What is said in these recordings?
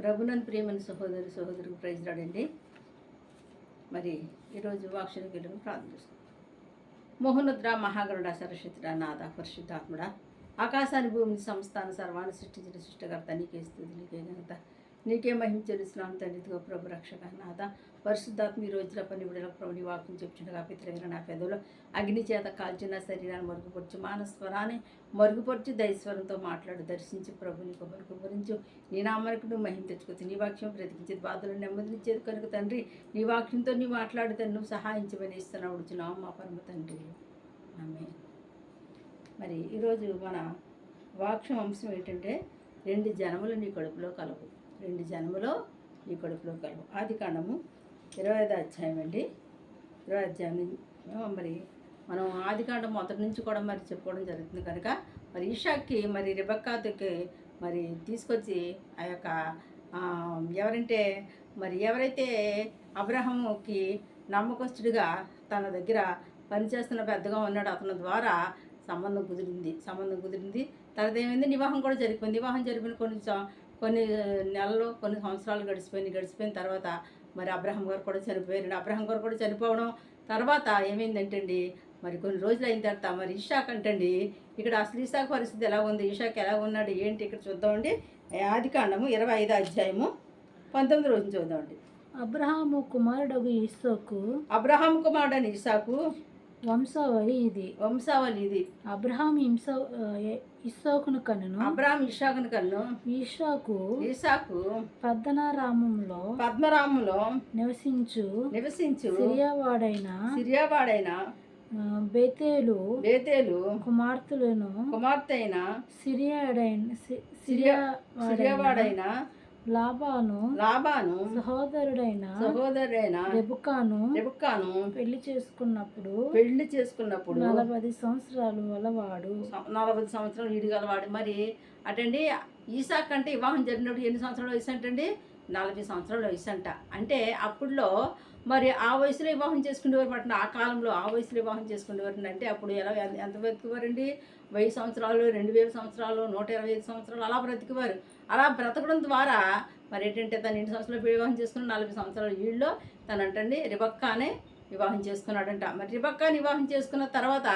ప్రభునన్ ప్రియమైన సహోదరి సహోదరుకు ప్రైజ్ రాడండి. మరి ఈరోజు వాక్షణకి వెళ్ళి ప్రార్థన చేసుకుంటాం మోహనుద్ర మహాగరుడ సరస్వతుడ నాథ పరిశుద్ధాత్ముడ ఆకాశాన్ని భూమిని సంస్థాన సర్వాన్ని సృష్టించిన సృష్టికర్త నీకే స్థుతి నీకే ఘనత నీకే మహిమ చెల్లిస్తున్నాను తండ్రితో ప్రభు రక్షక నాథ. పరిశుద్ధాత్మ ఈ రోజుల పని విడుదల ప్రభు నీ వాక్యం చెప్తుండగా పిత్రగిన నా పెదవులు అగ్ని చేత కాల్చిన శరీరాన్ని మరుగుపరచు మానస్వరాన్ని మరుగుపరచు దైస్వరంతో మాట్లాడు దర్శించి ప్రభుని నీకు గురించి నీ నామరకు నువ్వు మహిమ తెచ్చుకోవచ్చు నీ వాక్యం బ్రతికించేది బాధలు నెమ్మదినిచ్చేది కనుక తండ్రి. నీ వాక్యంతో నీ మాట్లాడితే నువ్వు సహాయించమని ఇస్తున్నావు ఉడుచున్నావు మా పరమ తండ్రి. ఆమె మరి ఈరోజు మన వాక్యం అంశం ఏంటంటే రెండు జనములు నీ కడుపులో కలవు. రెండు జనములో నీ కడుపులో కలవు. ఆది కాండము ఇరవై ఐదో అధ్యాయం అండి. ఇరవై అధ్యాయం మరి మనం ఆదికాండం మొదటి నుంచి కూడా మరి చెప్పుకోవడం జరుగుతుంది కనుక మరి ఈషాకి మరి రిబక్కాకి మరి తీసుకొచ్చి ఆ యొక్క ఎవరంటే మరి ఎవరైతే అబ్రహముకి నమ్మకస్తుడిగా తన దగ్గర పనిచేస్తున్న పెద్దగా ఉన్నాడు అతని ద్వారా సంబంధం కుదిరింది సంబంధం కుదిరింది. తర్వాత ఏమైంది? వివాహం కూడా జరిగిపోయింది. వివాహం జరిపిన కొన్ని కొన్ని నెలలు కొన్ని సంవత్సరాలు గడిచిపోయింది. గడిచిపోయిన తర్వాత మరి అబ్రహం గారు కూడా చనిపోయారు. అబ్రహం గారు కూడా చనిపోవడం తర్వాత ఏమైందంటే అండి మరి కొన్ని రోజులు అయిన తర్వాత మరి ఇషాక్ అంటండి ఇక్కడ అసలు ఇషాక్ పరిస్థితి ఎలా ఉంది? ఇషాక్ ఎలా ఉన్నాడు? ఏంటి? ఇక్కడ చూద్దామండి. ఆది కాండము ఇరవై ఐదు అధ్యాయము పంతొమ్మిది రోజులు చూద్దామండి. అబ్రహాము కుమారుడగు ఇస్సోకు అబ్రహాం కుమారుడని ఇషాకు వంశావళి ఇది. వంశావళి ఇది. అబ్రహాం హింస ఇస్సోకును కనును అబ్రహాం ఇషాకుని కన్ను. ఈషాకు ఇషాకు పద్దనారామంలో పద్మరాములో నివసించు నివసించు సిరియావాడైన సిరియావాడైన బేతేలు బేతేలు కుమార్తెలను కుమార్తె అయిన సిరియాడైన సిరియా సిరియావాడైన లాబాను లాబాను సహోదరుడైన సహోదరుడైన రెబుకాను రెబుక్కాను పెళ్ళి చేసుకున్నప్పుడు పెళ్ళి చేసుకున్నప్పుడు నలభై సంవత్సరాలు గలవాడు నలభై సంవత్సరాలు ఈడుగలవాడు. మరి అటండి ఈసాక్ అంటే వివాహం జరిగినప్పుడు ఎన్ని సంవత్సరాల వయసు అంటండి? నలభై సంవత్సరాల వయసు అంట. అంటే అప్పుడులో మరి ఆ వయసులో వివాహం చేసుకునేవారు పట్టిన ఆ కాలంలో ఆ వయసులో వివాహం చేసుకునేవారు అంటే అప్పుడు ఎలా ఎంత- ఎంత బ్రతికేవారండి వెయ్యి సంవత్సరాలు రెండు వేల సంవత్సరాలు నూట ఇరవై ఐదు సంవత్సరాలు అలా బ్రతికేవారు. అలా బ్రతకడం ద్వారా మరి ఏంటంటే తను ఎన్ని సంవత్సరాలు వివాహం చేసుకున్న నలభై సంవత్సరాల వీళ్ళలో తను అంటండి రిబక్కానే వివాహం చేసుకున్నాడంట. మరి రిబక్కాని వివాహం చేసుకున్న తర్వాత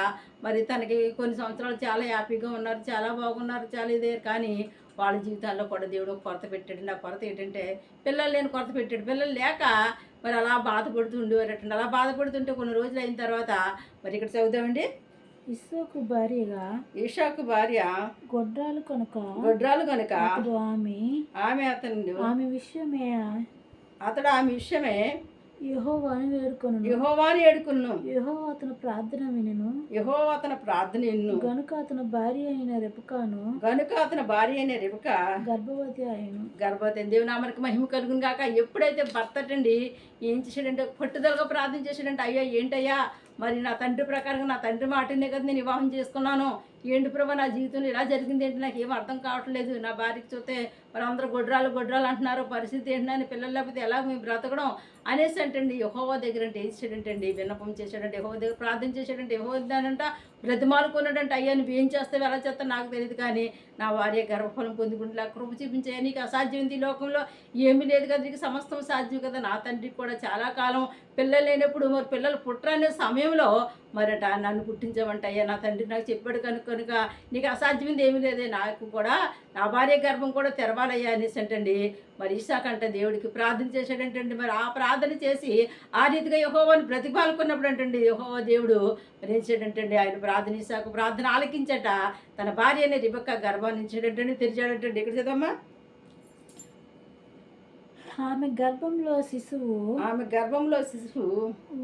మరి తనకి కొన్ని సంవత్సరాలు చాలా హ్యాపీగా ఉన్నారు చాలా బాగున్నారు చాలా ఇదే. కానీ వాళ్ళ జీవితాల్లో కూడా దేవుడు కొరత పెట్టాడు. ఆ కొరత ఏంటంటే పిల్లలు లేని కొరత పెట్టాడు. పిల్లలు లేక మరి అలా బాధపడుతూ ఉండేవారటండి. అలా బాధపడుతుంటే కొన్ని రోజులు అయిన తర్వాత మరి ఇక్కడ చదువుదామండి. ఇస్సోకు భార్యగా ఈషాకు భార్య గొడ్రాలు కనుక గొడ్రాలు కనుక అతడు ఆమె ఆమె అతను ఆమె విషయమే అతడు ఆమె విషయమే యెహోవాను వేడుకొను యహోవాని ఏడుకున్నాను యెహో అతని ప్రార్థన వినను. యహో అతని ప్రార్థన ఎన్ను గనుక అతని భార్య అయిన రెపకాను గనుక అతని భార్య అయిన రిబక గర్భవతి అయిను గర్భవతి దేవునామనికి మహిమ కలుగును కాక ఎప్పుడైతే భర్త అండి ఏం చేశాడంటే పట్టుదలగా ప్రార్థన చేశాడంటే అయ్యా ఏంటయ్యా? మరి నా తండ్రి ప్రకారంగా నా తండ్రి మాటనే కదా నేను వివాహం చేసుకున్నాను. ఏంటి ప్రభా నా జీవితంలో ఇలా జరిగింది ఏంటి? నాకు ఏం అర్థం కావట్లేదు. నా భార్యకి చూస్తే మరి అందరూ గొడ్రాలు గొడ్రాలు అంటున్నారు. పరిస్థితి ఏంటని పిల్లలు లేకపోతే ఎలా మేము బ్రతకడం అనేసి అంటండి. యహోవా దగ్గర అంటే ఏం అండి విన్నపం చేశాడంటే. యహోవా దగ్గర ప్రార్థన చేశాడంటే. యహో దానంట బ్రతిమాలుకున్నాడంటే అయ్యా నువ్వు ఏం చేస్తావు ఎలా చేస్తావు నాకు తెలియదు కానీ నా భార్య గర్భఫలం పొందుకుంటున్నా కృప చూపించే నీకు అసాధ్యం ఈ లోకంలో. ఏమీ లేదు కదా నీకు సమస్తం సాధ్యం కదా. నా తండ్రికి కూడా చాలా కాలం పిల్లలు లేనప్పుడు మరి పిల్లలు పుట్టరనే సమయంలో మరట నన్ను పుట్టించమంటే అయ్యా నా తండ్రి నాకు చెప్పాడు కనుక కనుక నీకు అసాధ్యమైంది ఏమీ లేదే. నాకు కూడా నా భార్య గర్భం కూడా తెరవాలయ్యా అనేసి అంటండి. మరి ఇసాకంట దేవుడికి ప్రార్థన చేశాడంటండి. మరి ఆ ప్రార్థన చేసి ఆ రీతిగా యహోవాని ప్రతిపాలుకున్నప్పుడు అంటండి యహోవా దేవుడు మరి ఏం చేయడంటండి ఆయన ప్రార్థన ఇసాకు ప్రార్థన ఆలకించట. తన భార్య రిబక్క గర్భాన్ని ఇచ్చాడంటండి తెరిచాడంటండి. ఇక్కడ చదమ్మా ఆమె గర్భంలో శిశువు ఆమె గర్భంలో శిశువు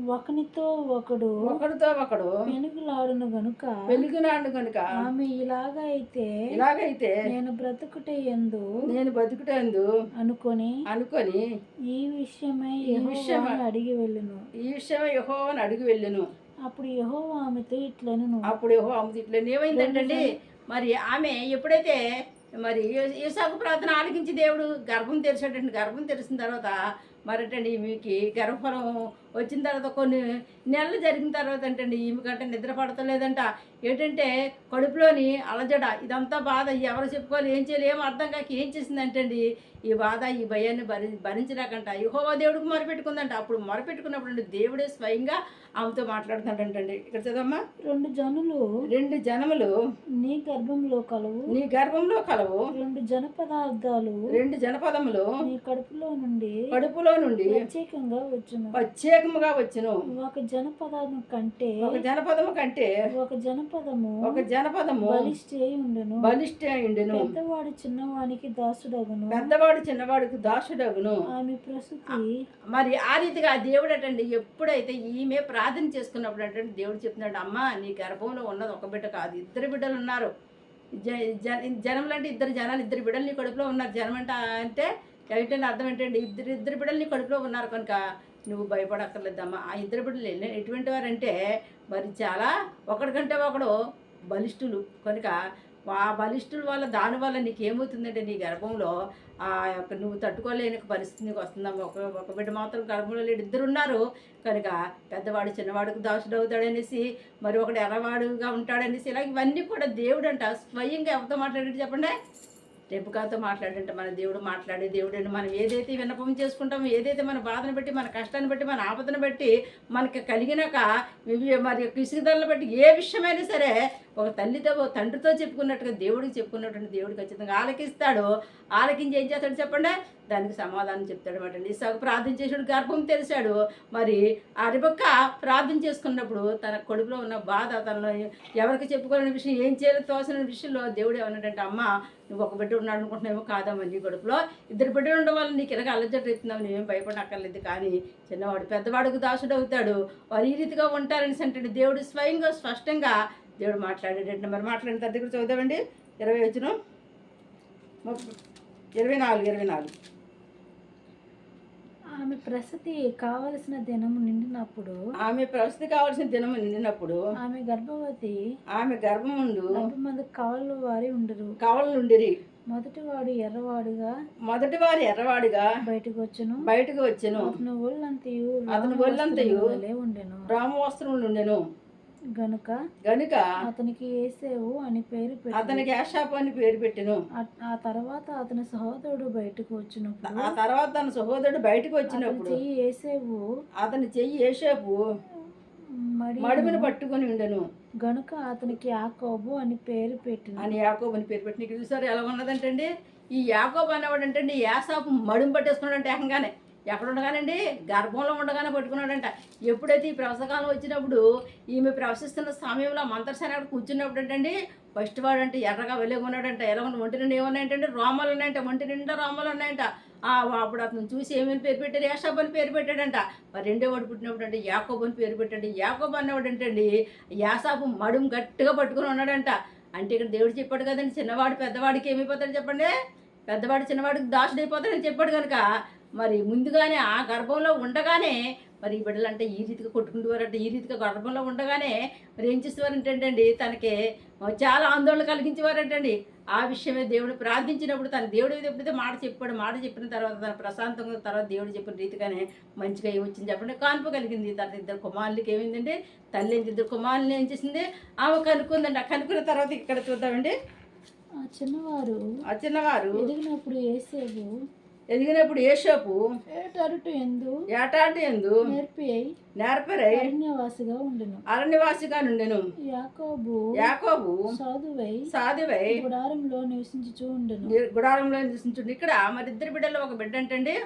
ఒకనితో ఒకడు ఒకడితో ఒకడు పెనుగులాడును గనుక వెలుగునాడు కనుక ఆమె ఇలాగ అయితే ఇలాగైతే నేను బ్రతుకుటే ఎందు నేను బతుకుటందు అనుకొని అనుకొని ఈ విషయమై ఈ విషయమై- అడిగి వెళ్ళును. ఈ విషయం యహోవని అడిగి వెళ్ళను. అప్పుడు యెహోవా ఆమెతో ఇట్లను అప్పుడు యహో అమ్మ ఇట్లా ఏమైందంటండి మరి ఆమె ఎప్పుడైతే మరి ఈసాకు ప్రార్థన ఆలకించి దేవుడు గర్భం తెరిచాడండి గర్భం తెరిచిన తర్వాత మరటండి మీకు గర్భఫలం వచ్చిన తర్వాత కొన్ని నెలలు జరిగిన తర్వాత ఏంటండి ఈమెకంటే నిద్ర పడతలేదంట. ఏంటంటే కడుపులోని అలజడ ఇదంతా బాధ ఎవరు చెప్పుకోవాలి ఏం చేయాలి ఏం అర్థం కాక ఏం చేసిందంటండి. ఈ బాధ ఈ భయాన్ని భరి భరించలేకంట యెహోవా దేవుడికి మొరపెట్టుకుందంట. అప్పుడు మొరపెట్టుకున్నప్పుడు దేవుడే స్వయంగా ఆమెతో మాట్లాడుతుంటండి ఇక్కడ చదమ్మా రెండు జనులు రెండు జనములు నీ గర్భంలో కలవు. నీ గర్భంలో కలవు. రెండు జన పదార్థాలు రెండు జనపదములు నీ కడుపులో నుండి కడుపులో నుండి ప్రత్యేకంగా వచ్చును. ప్రత్యేకముగా వచ్చును. ఒక జనపదము కంటే ఒక జనపదము కంటే ఒక జనపదము ఒక జనపదము బలిష్ఠే ఉండును. బలిష్ట అయిండును పెద్దవాడు చిన్నవానికి దాసుడగును. పెద్దవాడు చిన్నవాడికి దాసుడగును. ఆమె ప్రసూతి మరి ఆ రీతిగా దేవుడు అటండి ఎప్పుడైతే ఈమె ప్రార్థన చేసుకున్నప్పుడు అంటే దేవుడు చెప్తున్నాడు అమ్మ నీ గర్భంలో ఉన్నది ఒక బిడ్డ కాదు ఇద్దరు బిడ్డలు ఉన్నారు. జ- జ- జనములు అంటే ఇద్దరు జనాలు ఇద్దరు బిడ్డలు నీ కడుపులో ఉన్నారు. జనం అంటే అంటే అర్థం ఏంటంటే ఇద్దరు ఇద్దరు బిడ్డలు నీ కడుపులో ఉన్నారు కనుక నువ్వు భయపడక్కర్లేదమ్మా. ఆ ఇద్దరు బిడ్డలు ఎటువంటి వారంటే మరి చాలా ఒకడికంటే ఒకడు బలిష్ఠులు. కనుక ఆ బలిష్ఠుల వల్ల దాని వల్ల నీకు ఏమవుతుందంటే నీ గర్భంలో ఆ యొక్క నువ్వు తట్టుకోలేని పరిస్థితి నీకు వస్తుందమ్మా. ఒక ఒక బిడ్డ మాత్రం గర్భంలో లేడు. ఇద్దరు ఉన్నారు. కనుక పెద్దవాడు చిన్నవాడికి దాసుడు అవుతాడనేసి మరి ఒకడు ఎర్రవాడుగా ఉంటాడనేసి ఇలా ఇవన్నీ కూడా దేవుడు అంట స్వయంగా ఎవరితో మాట్లాడేది చెప్పండి? రేపుకాతో మాట్లాడంటే మన దేవుడు మాట్లాడే దేవుడు మనం ఏదైతే విన్నపం చేసుకుంటామో ఏదైతే మన బాధను బట్టి మన కష్టాన్ని బట్టి మన ఆపదను బట్టి మనకి కలిగినాక ఇవి మరి ఇసుగుదలను బట్టి ఏ విషయమైనా సరే ఒక తల్లితో తండ్రితో చెప్పుకున్నట్టుగా దేవుడికి చెప్పుకున్నటువంటి దేవుడు ఖచ్చితంగా ఆలకిస్తాడు. ఆలకించి ఏం చేస్తాడు చెప్పండి? దానికి సమాధానం చెప్తాడు అనమాట ఇసాకు ప్రార్థన చేసాడు గర్భం తెలిసాడు మరి ఆ రిబక్క ప్రార్థన చేసుకున్నప్పుడు తన కొడుకులో ఉన్న బాధ తనలో ఎవరికి చెప్పుకోలేని విషయం ఏం చేయాలో తోసిన విషయంలో దేవుడు ఏమన్నాడంటే అమ్మ నువ్వు ఒక బిడ్డ ఉన్నాడు అనుకుంటున్నావేమో కాదమ్మా నీ కొడుకులో? ఇద్దరు బిడ్డలు ఉండడం వల్ల నీకు ఇలాగ అలజడి అవుతున్నావు నువ్వేం భయపడక్కర్లేదు. కానీ చిన్నవాడు పెద్దవాడికి దాసుడు అవుతాడు. వారు ఈ రీతిగా ఉంటారని అంటే దేవుడు స్వయంగా స్పష్టంగా దేవుడు మాట్లాడేటంటే మరి మాట్లాడిన తర్వాత దగ్గర చదువుదామండి? ఇరవై వచ్చిన ఇరవై నాలుగు ఇరవై నాలుగు. ఆమె ప్రసతి కావలసిన దినము నిండినప్పుడు ఆమె ప్రస్తుతి కావాల్సిన దినం నిండినప్పుడు ఆమె గర్భవతి ఆమె గర్భముండు గర్భమందు కాళ్ళు వారి ఉండరు. కవలలుండిరి మొదటివాడు ఎర్రవాడుగా మొదటి వారు ఎర్రవాడిగా బయటకు వచ్చును బయటకు వచ్చెను. అతను ఒళ్ళంతయు అతని ఒళ్ళంతయు ఉండెను. రామవస్త్రములు ఉండెను. గనుక గనుక అతనికి ఏసేవు అని పేరు పెట్టి. అతనికి యాషాపు అని పేరు పెట్టెను. ఆ తర్వాత అతని సహోదరుడు బయటకు వచ్చినప్పుడు ఆ తర్వాత తన సహోదరుడు బయటకు వచ్చినప్పుడు చెయ్యి ఏసేవు అతని చెయ్యి ఏషేపు మడి మడుగును పట్టుకొని ఉండెను. గనుక అతనికి యాకోబు అని పేరు పెట్టిన అని యాకోబు అని పేరు పెట్టి నీకు చూసారు ఎలా ఉన్నదంటండి? ఈ యాకోబు అనేవాడు అంటే యాసాపు మడుము పట్టేసుకున్నాడంటే ఏకంగానే. ఎక్కడుండగానండి? గర్భంలో ఉండగానే పట్టుకున్నాడంట. ఎప్పుడైతే ఈ ప్రవసకాలం వచ్చినప్పుడు ఈమె ప్రవశిస్తున్న సమయంలో మంత్రసేన అక్కడ కూర్చున్నప్పుడు ఏంటండి ఫస్ట్ వాడు అంటే ఎర్రగా వెలుగు ఉన్నాడంట. ఎలా ఉన్న ఒంటి నిండా ఏమన్నాయంటే రోమాలు ఉన్నాయంట. ఒంటి నిండా రోమాలు ఉన్నాయంట. అప్పుడు అతను చూసి ఏమేమి పేరు పెట్టాడు? యాషాబ్ అని పేరు పెట్టాడంట. మరి రెండో వాడు పుట్టినప్పుడు అంటే యాకోబు అని పేరు పెట్టాడు. యాకోబు అన్నవాడు ఏంటండి యాసాబు మడుం గట్టిగా పట్టుకుని ఉన్నాడంట. అంటే ఇక్కడ దేవుడు చెప్పాడు కదండి చిన్నవాడు పెద్దవాడికి ఏమైపోతాడు చెప్పండి? పెద్దవాడు చిన్నవాడికి దాసుడు అయిపోతాడని చెప్పాడు కనుక మరి ముందుగానే ఆ గర్భంలో ఉండగానే మరి ఈ బిడ్డలు అంటే ఈ రీతిగా కొట్టుకుంటేవారంటే ఈ రీతిగా గర్భంలో ఉండగానే మరి ఏం చేసేవారంటండి తనకి చాలా ఆందోళన కలిగించేవారంటండి ఆ విషయమే దేవుడు ప్రార్థించినప్పుడు తన దేవుడు ఎప్పుడైతే మాట చెప్పాడు మాట చెప్పిన తర్వాత తన ప్రశాంతంగా తర్వాత దేవుడు చెప్పిన రీతిగానే మంచిగా ఏమొచ్చింది చెప్పండి. కాన్పు కలిగింది. తన ఇద్దరు కుమారులకి ఏమైందండి? తల్లి ఇద్దరు కుమారులు ఏం చేసింది? ఆమె కనుక్కుందండి. ఆ కనుక్కున్న తర్వాత ఇక్కడ చూద్దామండి. ఆ చిన్నవారు ఆ చిన్నవారు ఎదిగినప్పుడు ఏసేవు ఎదిగినప్పుడు ఏషోపు ఏటరుటు ఎందు ఏటాటి ఎందు నేర్పరై అరణ్యవాసిగా ఉండెను. అరణ్యవాసిగా నుండెను. యాకోబు యాకోబు సాధువై సాధువై గుడారంలో నివసించుచూ ఉండెను. గుడారంలో నివసించుండు. ఇక్కడ మరి ఇద్దరు బిడ్డల్లో ఒక బిడ్డ అంటండి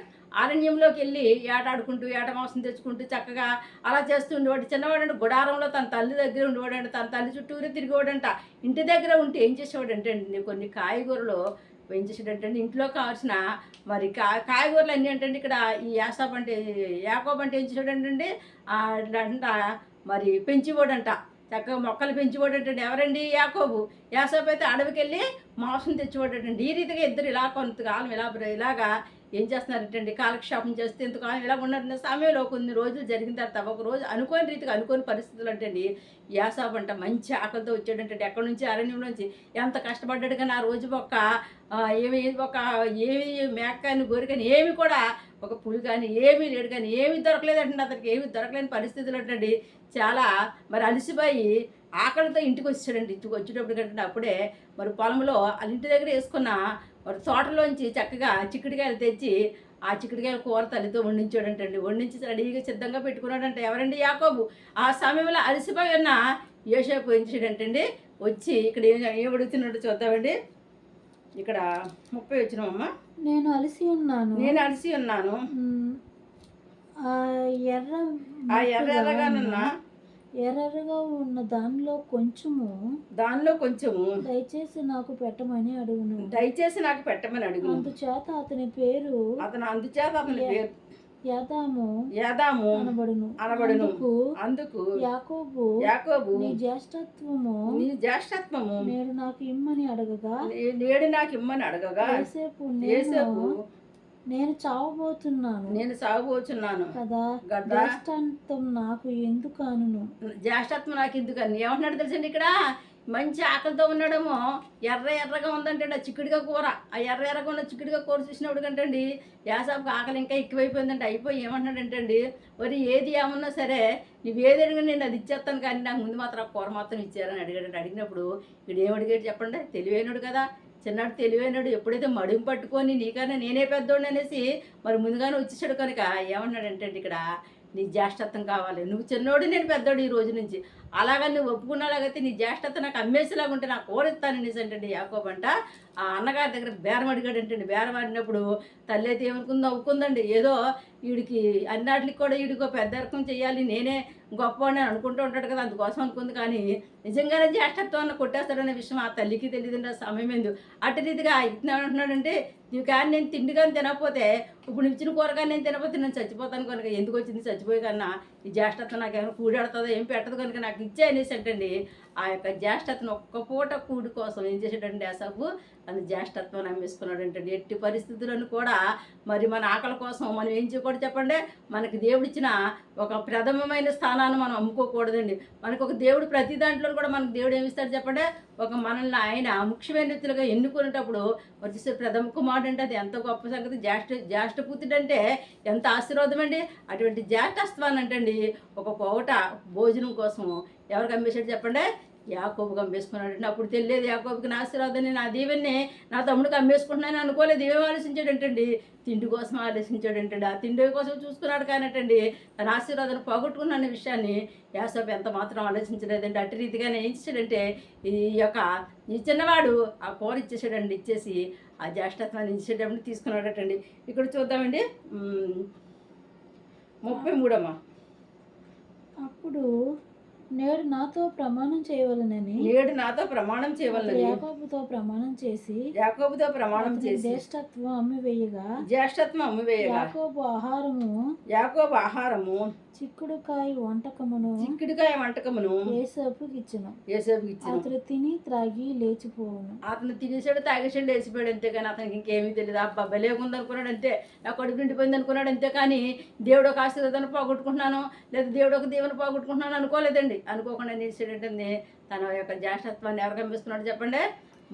అరణ్యంలోకి వెళ్ళి ఏటాడుకుంటూ ఏట మాంసం తెచ్చుకుంటూ చక్కగా అలా చేస్తూ ఉండేవాడు. చిన్నవాడు అంటే గుడారంలో తన తల్లి దగ్గర ఉండేవాడంట తన తల్లి చుట్టూరే తిరిగేవాడంట. ఇంటి దగ్గర ఉంటే ఏం చేసేవాడంటే కొన్ని కాయగూరలు ఏం చేసాడంటే ఇంట్లో కావాల్సిన మరి కా కాయగూరలు అన్నీ అంటే ఇక్కడ ఈ యాసాబ్ అంటే యాకోబ్ అంటే ఏం చేసాడంటే అంట మరి పెంచివాడంట చక్కగా మొక్కలు పెంచివాడంటే ఎవరండి యాకోబు? యాసాబ్ అయితే అడవికి వెళ్ళి మాంసం తెచ్చివాడండి ఈ రీతిగా ఇద్దరు ఇలా కొంతకాలం ఇలా ఇలాగా ఏం చేస్తున్నారంటే కాలక్షేపం చేస్తే ఇంతకాలం ఇలా ఉన్నారంటే సమయంలో కొన్ని రోజులు జరిగిన తర్వాత ఒక రోజు అనుకోని రీతిగా అనుకోని పరిస్థితులు అంటే అండి యాసాబ్ అంట మంచి ఆకలితో వచ్చాడంటే ఎక్కడి నుంచి? అరణ్యం నుంచి. ఎంత కష్టపడ్డాడు కానీ ఆ రోజు ఒక్క ఏమి ఒక ఏమి మేక కానీ గొర్రె కానీ ఏమి కూడా ఒక పులి కానీ ఏమీ లేడు కానీ ఏమీ దొరకలేదండి అతనికి. ఏమీ దొరకలేని పరిస్థితులు అంటండి. చాలా మరి అలసిపోయి ఆకలితో ఇంటికి వచ్చాడండి. ఇంటికి వచ్చేటప్పుడు కంటే అప్పుడే మరి పొలంలో వాళ్ళ ఇంటి దగ్గర వేసుకున్న తోటలోంచి చక్కగా చిక్కుడుకాయలు తెచ్చి ఆ చిక్కుడుకాయల కూర తల్లితో వండించాడంటండి. వండించి రెడీగా సిద్ధంగా పెట్టుకున్నాడంట ఎవరండి యాకోబు? ఆ సమయంలో అలసిపోయి ఉన్న యోసేపు ఎంచాడంటండి వచ్చి ఇక్కడ ఏం ఏం అడుగుతున్నట్టు చూద్దామండి. ఇక్కడ ముప్పై వచ్చినామమ్మా నేను అలసి ఉన్నాను. నేను అలసి ఉన్నాను. ఎర్ర ఆ ఎర్ర ఎర్రగానున్న ఎర్రగా ఉన్న దానిలో కొంచెము దానిలో కొంచెము దయచేసి నాకు పెట్టమని అడుగును. దయచేసి నాకు పెట్టమని అడుగు అందుచేత అతని పేరు అతను అందుచేత అతని పేరు యాదాము యాదాము అనబడును. అనబడును. అందుకు యాకోబు యాకోబు నీ జ్యేష్ఠత్వము నీ జ్యేష్ఠత్వము నేడు నాకు ఇమ్మని అడగగా నేడు నాకు ఇమ్మని అడగగా ఏసేపు ఏసేపు నేను నేను చావబోతున్నాను. నేను సాగుపోచున్నాను కదా గడ్డ జ్యేష్ఠత్వం నాకు ఎందుకు అనును జ్యేష్ఠత్వం నాకు ఎందుకని? ఏమంటున్నాడు తెలుసండి ఇక్కడ? మంచి ఆకలితో ఉన్నాడేమో ఎర్ర ఎర్రగా ఉందంటే ఆ చిక్కుడుగా కూర. ఆ ఎర్ర ఎర్రగా ఉన్న చిక్కుడుగా కూర చూసినప్పుడు కంటండి యాసాపుకి ఆకలి ఇంకా ఎక్కువైపోయిందంటే అయిపోయి ఏమంటున్నాడంటండి మరి ఏది ఏమన్నా సరే నువ్వు ఏది అడిగినా నేను అది ఇచ్చేస్తాను కానీ నాకు ముందు మాత్రం ఆ కూర మాత్రం ఇచ్చారని అడిగాడు అడిగినప్పుడు ఇక్కడ ఏం అడిగాడు చెప్పండి? తెలివైనడు కదా. చిన్నాడు తెలివైనడు ఎప్పుడైతే మడిం పట్టుకొని నీకన్నా నేనే పెద్దోడు అనేసి మరి ముందుగానే వచ్చేసాడు కనుక ఏమన్నాడంటే ఇక్కడ? నీ జ్యేష్ఠత్వం కావాలి. నువ్వు చిన్నోడు నేను పెద్దోడు ఈ రోజు నుంచి. అలాగా నువ్వు ఒప్పుకున్నాలాగైతే నీ జ్యేష్ఠత నాకు అమ్మేసేలాగా ఉంటే నాకు కోరిస్తాను అనేసి యాకోబ్ అంట. ఆ అన్నగారి దగ్గర బేరం అడిగాడు బేరం ఆడినప్పుడు తల్లి అయితే ఏమనుకుందో ఒప్పుకుందండి ఏదో వీడికి అన్నిటికి కూడా వీడికో పెద్దరకం చేయాలి నేనే గొప్పవాడిని అని అనుకుంటూ ఉంటాడు కదా అందుకోసం అనుకుంది. కానీ నిజంగానే జ్యేష్ఠత్వాన్ని కొట్టేస్తాడనే విషయం ఆ తల్లికి తెలియదు ఆ సమయం ఎందు అటు రీతిగా ఇట్లా అంటున్నాడంటే నీవు కానీ నేను తిండి కానీ తినకపోతే ఇప్పుడు ఇచ్చిన కూరగాయ నేను తినకపోతే నేను చచ్చిపోతాను కనుక. ఎందుకు వచ్చింది చచ్చిపోయి కన్నా? ఈ జ్యేష్ఠత్వం నాకు ఏమైనా కూడాడుతుందో ఏం పెట్టదు కనుక నాకు ఇచ్చే అనేసి అంటండి ఆ యొక్క జ్యేష్ఠతను ఒక్క పూట కూడి కోసం ఏం చేసాడండి అసలు అది జ్యేష్ఠత్వాన్ని అమ్మేసుకున్నాడంటే ఎట్టి పరిస్థితులను కూడా మరి మన ఆకలి కోసం మనం ఏం చేయకూడదు చెప్పండి? మనకి దేవుడిచ్చిన ఒక ప్రథమమైన స్థానాన్ని మనం అమ్ముకోకూడదండి. మనకు ఒక దేవుడు ప్రతి దాంట్లో కూడా మనకు దేవుడు ఏమి ఇస్తాడు చెప్పండి? ఒక మనల్ని ఆయన ముఖ్యమైన వ్యక్తులుగా ఎన్నుకునేటప్పుడు వచ్చేసి ప్రథమ కుమారుడు అంటే అది ఎంత గొప్ప సంగతి? జ్యేష్ఠ జ్యేష్ఠపూతుడు అంటే ఎంత ఆశీర్వాదం అండి? అటువంటి జ్యేష్ఠత్వాన్ని అంటండి ఒక పూట భోజనం కోసం ఎవరు కమ్మేశాడు చెప్పండి? యాకోబుకి అమ్మేసుకున్నాడు అప్పుడు తెలియదు యాకోబుకి నా ఆశీర్వాదాన్ని నా దీవెన్ని నా తమ్ముడికి అమ్మేసుకుంటున్నాను అనుకోలేదు. ఏం ఆలోచించాడంటండి? తిండి కోసం ఆలోచించాడంటండి. ఆ తిండి కోసం చూసుకున్నాడు కానటండి తన ఆశీర్వాదాన్ని పోగొట్టుకున్న విషయాన్ని యాసోపు ఎంత మాత్రం ఆలోచించలేదండి. అటు రీతిగానే ఏం ఇచ్చాడంటే ఈ యొక్క ఈ చిన్నవాడు ఆ కూర ఇచ్చేసాడండి ఇచ్చేసి ఆ జ్యేష్ఠత్వాన్ని ఇచ్చేటప్పుడు తీసుకున్నాడటండి. ఇక్కడ చూద్దామండి. ముప్పై మూడమ్మా. అప్పుడు నేడు నాతో ప్రమాణం చేయవలనని నేడు నాతో ప్రమాణం చేయవల్లని యాకోబుతో ప్రమాణం చేసి యాకోబుతో ప్రమాణం అతని చేసి జ్యేష్ఠత్వం అమ్మివేయగా జ్యేష్ఠత్వం అమ్మివేయగా యాకోబు ఆహారము యాకోబు ఆహారము చిక్కుడుకాయ వంటకమును చిక్కుడుకాయ వంటకమును ఏసేపుకి ఇచ్చును. ఏసేపుకి ఇచ్చాను. అతడు తిని త్రాగి లేచిపోవును. అతను తినేసాడు తాగేసాడు వేసిపోయాడు అంతేగాని అతనికి ఇంకేమీ తెలియదు అబ్బా బలేగుంది అనుకున్నాడు అంతే నా కొడుకు నిండిపోయింది అనుకున్నాడు అంతే కానీ దేవుడు ఒక ఆశీర్వాదాన్ని పోగొట్టుకుంటున్నాను లేదా దేవుడు ఒక దేవుని పోగొట్టుకుంటున్నాను అనుకోలేదండి. అనుకోకుండా నిలిచేటండి తన యొక్క జ్యేష్ఠత్వాన్ని ఎవరు కనిపిస్తున్నాడు చెప్పండి?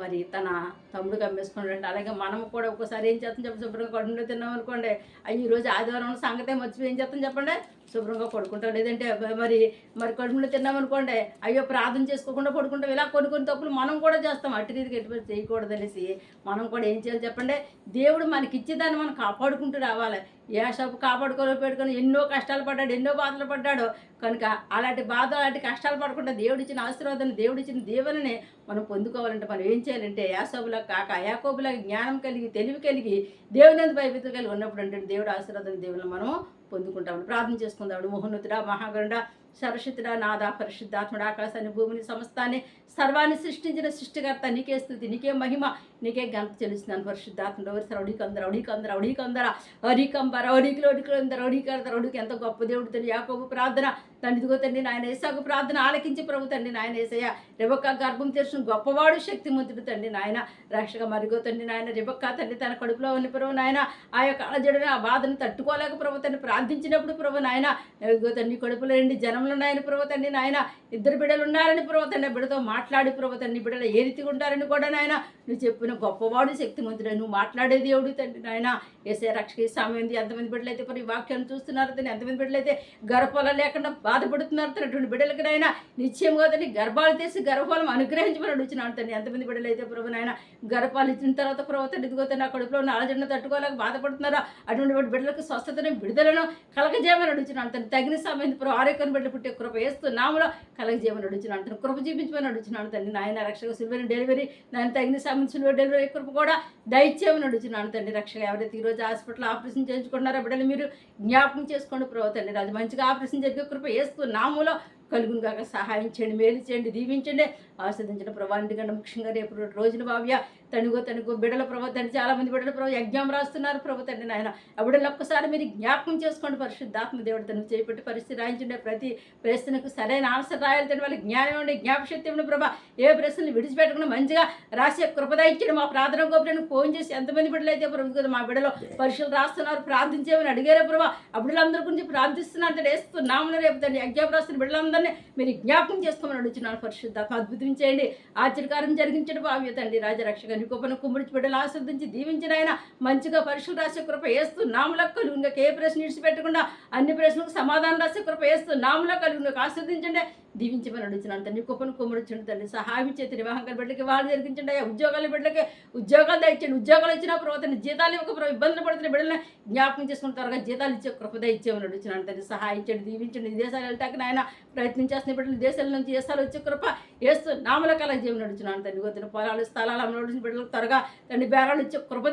మరి తన తమ్ముడు కమ్మేసుకున్నాడు అలాగే మనం కూడా ఒక్కోసారి ఏం చేస్తాం చెప్పి శుభ్రంగా కడుపులో తిన్నాం అనుకోండి. అయ్యి ఈరోజు ఆదివారం సంగతే మర్చిపోయి ఏం చేస్తాం చెప్పండి? శుభ్రంగా పడుకుంటాం. లేదంటే మరి మరి కడుపులో తిన్నాం అనుకోండి అయ్యో ప్రార్థన చేసుకోకుండా పడుకుంటాం. ఇలా కొన్ని కొన్ని తప్పులు మనం కూడా చేస్తాం. అటు రీతికి ఎటువంటి చేయకూడదనేసి మనం కూడా ఏం చేయాలి చెప్పండి? దేవుడు మనకి ఇచ్చేదాన్ని మనం కాపాడుకుంటూ రావాలి. ఏ షాపు కాపాడుకొని పెట్టుకొని ఎన్నో కష్టాలు పడ్డాడు ఎన్నో బాధలు పడ్డాడు. కనుక అలాంటి బాధ అలాంటి కష్టాలు పడకుండా దేవుడు ఇచ్చిన ఆశీర్వాదాన్ని దేవుడు ఇచ్చిన దేవుని మనం పొందుకోవాలంటే మనం ఏం చేయాలంటే యాసోబులకు కాక యాకోబులకు జ్ఞానం కలిగి తెలివి కలిగి దేవుని అందు భయభీతులు కలిగి ఉన్నప్పుడు అంటే దేవుడు ఆశీర్వాదం దేవుని మనం పొందుకుంటాం ప్రార్థన చేసుకుందాం. మోహన్నతుడా మహాగరుడా సరస్వతుడా నాదా పరిశుద్ధాత్ముడు ఆకాశాన్ని భూమిని సమస్తాన్ని సర్వాన్ని సృష్టించిన సృష్టికర్త. నీకే స్థుతి నీకే మహిమ నీకే గంత చెల్లిస్తున్నాను పరిశుద్ధాత్ముడు. ఎవరు రౌడీకందర రౌడీకందర రౌడీకందర అరికంబర అడికిలో అడికిలందర అడికారు అడికి ఎంత గొప్ప దేవుడు? యాకోబు ప్రార్థన తండ్రిదిగో తండ్రి నాయన ఏసాకు ప్రార్థన ఆలకించి ప్రభు తండ్రి నాయన ఏసయ్య. రెబక్క గర్భం తెరిచిన గొప్పవాడు శక్తిమంతుడు తండ్రి నాయన. రక్షక మరిగో తండ్రి నాయన రెబక్క తండ్రి తన కడుపులో ఉన్న ప్రభు నాయన. ఆ యొక్క అలజడిని ఆ బాధను తట్టుకోలేక ప్రభు తండ్రి ప్రార్థించినప్పుడు ప్రభు నాయన. ఇదిగో తండ్రి కడుపులో రెండు జనములు ఉన్నాయని ప్రభు తండ్రి నాయన. ఇద్దరు బిడ్డలు ఉన్నారని ప్రభు తండ్రి బిడ్డతో మాట్లాడి ప్రభు తండ్రి బిడ్డలు ఏ రీతిగా ఉంటారని కూడా నాయన. నువ్వు చెప్పిన గొప్పవాడు శక్తిమంతుడు నువ్వు మాట్లాడే దేవుడు తండ్రి నాయన. ఏసే రక్షకి సమయం ఉంది ఎంతమంది బిడ్డలు అయితే మరి వాక్యాన్ని చూస్తున్నారు తండ్రి ఎంతమంది బిడ్డలు అయితే గర్భఫలం లేకుండా బాధపడుతున్నారు తను అటువంటి బిడ్డలకి నాయన నిశ్చయంగా తండ్రి గర్భాలు తీసి గర్భఫలం అనుగ్రహించమని అడుగుతున్నాను తండ్రి ఎంతమంది బిడ్డలు అయితే ప్రభు నాయన గర్భాలు ఇచ్చిన తర్వాత ప్రభు తండ్రి ఇదిగో నా కడుపులో ఉన్న తట్టుకోలేక బాధపడుతున్నారా? అటువంటి బిడ్డలకు స్వస్థతను విడుదలను కలగజేయమని అడుగుతున్నాను తను తగిన సమయం ప్రభు. ఆరోగ్యం బిడ్డ పుట్టే కృప వేస్తూ నామలో కలగజేయమని అడుగుతున్నాను తను కృప చూపించమని అడుగుతున్నాను తండ్రి నాయన రక్షక సిల్వర్ డెలివరీ నాయన తగిన సమయం సంబంధించిన డెలివరీ కొరకు కూడా దయచేయమని అడుగుతున్నాను తండ్రి రక్షగా ఎవరైతే ఈరోజు హాస్పిటల్ ఆపరేషన్ చేయించుకుంటున్నారో బిడ్డలు మీరు జ్ఞాపకం చేసుకోండి ప్రభు తండ్రి రాజు. మంచిగా ఆపరేషన్ జరిగే కృప వేస్తూ నామూలో కలుగును కాక సహాయం చేయండి మేలు చేయండి దీవించండి. ఆస్వాదించిన ప్రభావం కంటే ముఖ్యంగా రేపు రోజున భావ్య తనుగో తనుగో బిడల ప్రభు తండ్రి చాలా మంది బిడ్డల ప్రభు యజ్ఞం రాస్తున్నారు ప్రభు తండ్రి నాయన. అప్పుడల్లా ఒక్కసారి మీరు జ్ఞాపకం చేసుకోండి పరిశుద్ధాత్మ దేవుడు తను చేపట్టి పరిస్థితి రాయించండి ప్రతి ప్రశ్నకు సరైన ఆన్సర్ రాయాలి తండ్రి వాళ్ళకి జ్ఞానం ఉండి జ్ఞాపశక్తి ఉండి ప్రభా ఏ ప్రశ్నలు విడిచిపెట్టకుండా మంచిగా రాసే కృపద ఇచ్చాడు మా ప్రార్థన గోపురానికి ఫోన్ చేసి ఎంతమంది బిడ్డలు అయితే ప్రభు కదా మా బిడ్డలో పరీక్షలు రాస్తున్నారు ప్రార్థించేమని అడిగారే ప్రభా. అప్పుడులందరి గురించి ప్రార్థిస్తున్నారు అంటే వేస్తున్నాము రేపు తండ్రి ఎగ్జామ్ రాస్తున్న బిడ్డలందరినీ మీరు జ్ఞాపకం చేసుకోమని అడుగుతున్నాను పరిశుద్ధాత్మ అద్భుతం చేయండి. ఆశ్చర్యకారం జరిగించడం భావ్య తండ్రి రాజరక్షక నీ గొప్పను కుమ్మరించి బిడ్డలు ఆశ్రదించి దీవించిన ఆయన మంచిగా పరీక్షలు రాసే కృప వేస్తూ నాముల కలుగుగా ఏ ప్రశ్న విడిచిపెట్టకుండా అన్ని ప్రశ్నలకు సమాధానం రాసే కృప వేస్తూ నాముల కలుగుగా ఆశ్రదించండి. దీవించమని అడుగుతున్నాను. తండ్రి కుప్పను కుమ్మరించండి తండ్రి సహాయం చేతి వివాహం బిడ్డలకి వాళ్ళు జరిగించండి. అయ్యా ఉద్యోగాల బిడ్డలకి ఉద్యోగాలు దయచండి ఉద్యోగాలు ఇచ్చిన ప్రభుత్వం జీతాలు ఇవ్వక ఇబ్బందులు పడుతున్న బిడ్డలని జ్ఞాపకం చేసుకున్న త్వరగా జీతాలు ఇచ్చే కృప దయచేయమని అడుగుతున్నాను. తండ్రి సహాయించండి దీవించండి. విదేశాలు వెళ్తాక నాయన ప్రయత్నం చేస్తున్న బిడ్డలు దేశాల నుంచి దేశాలు వచ్చే కృప ఏస్తూ నామల కళ జీవనం నడుచున్నాను తండ్రి. గోతున్న పొలాలు స్థలాలు అమ్మడి బిడ్డలకు త్వరగా తండ్రి బేరాలు ఇచ్చే కృప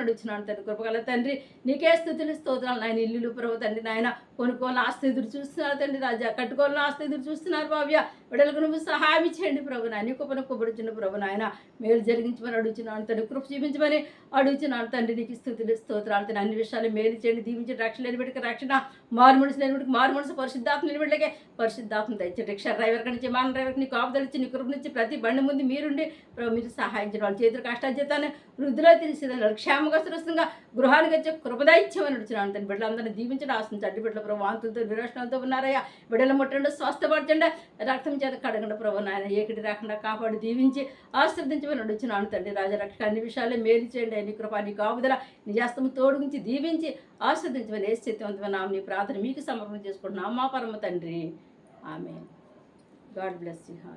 నడుచున్నాను తండ్రి. కృపగల తండ్రి నీకే స్థుతులు స్తోత్రాలు నాయన. ఇల్లు ప్రభు తండ్రి నాయన. కొనుక్కోవాలని ఆస్తి ఎదురు చూస్తున్నారు తండ్రి రాజా. కట్టుకోవాలని ఆస్తి ఎదురు చూస్తున్నారు భావ్య. బిడ్డలకు నువ్వు సహాయం ఇచ్చేయండి ప్రభు నాయన. కుప్పను కుబ్బడుచున్న ప్రభు నాయన. మేలు జరిగించమని అడుగుచున్నాను తండ్రి. కృప చూపించమని అడుగుచున్నాను తండ్రి. నీకు స్థుతులు స్తోత్రాలు తండ్రి. అన్ని విషయాలు మేలు చేయండి. దీవించి రక్షణ లేని బిడ్డకి రక్షణ. మారు మనసు లేని బిడ్డకి మారు మనసు పరిశుద్ధాత్మ లేని బిడ్డకే పరిశుద్ధాత్మ తెచ్చి రిక్షా డ్రైవర్ నుంచి మాన డ్రైవర్కి కాపు తెలిసి నీ కృప నుంచి ప్రతి బండి ముందు మీరుండి ప్రభు మీరు సహాయం చేయండి వాళ్ళ చేతులు కష్టాజీతాన్ని వృద్ధిలో తెలిసి క్షేమంగా సురక్షంగా గృహానికి వచ్చే కృపదాయిత్యమని నడుచున్నాను తండ్రి బిడ్డలందరినీ దీవించడం. ఆస్తుంది అడ్డు బిడ్డల ప్రభు వాంతులతో విరోచనాలతో ఉన్నారయ్యా. బిడ్డలు ముట్టండి స్వస్థపరచండి. రక్తం చేత కడగండి ప్రభు నాయన. ఏకటి రాకుండా కాపాడి దీవించి ఆశ్రదించమని నడుచున్నాను తండ్రి రాజరక్ష అన్ని విషయాలే మేలు చేయండి. నీ కృప నీ కాపుదల నిజాస్తము తోడుగుంచి దీవించి ఆశ్రదించమని ఏ స్థితివంతమైన నామ నీ ప్రార్థన మీకు సమర్పణ చేసుకుంటున్నాం. మా పరమ తండ్రి आमेन गॉड ब्लेस यू हाँ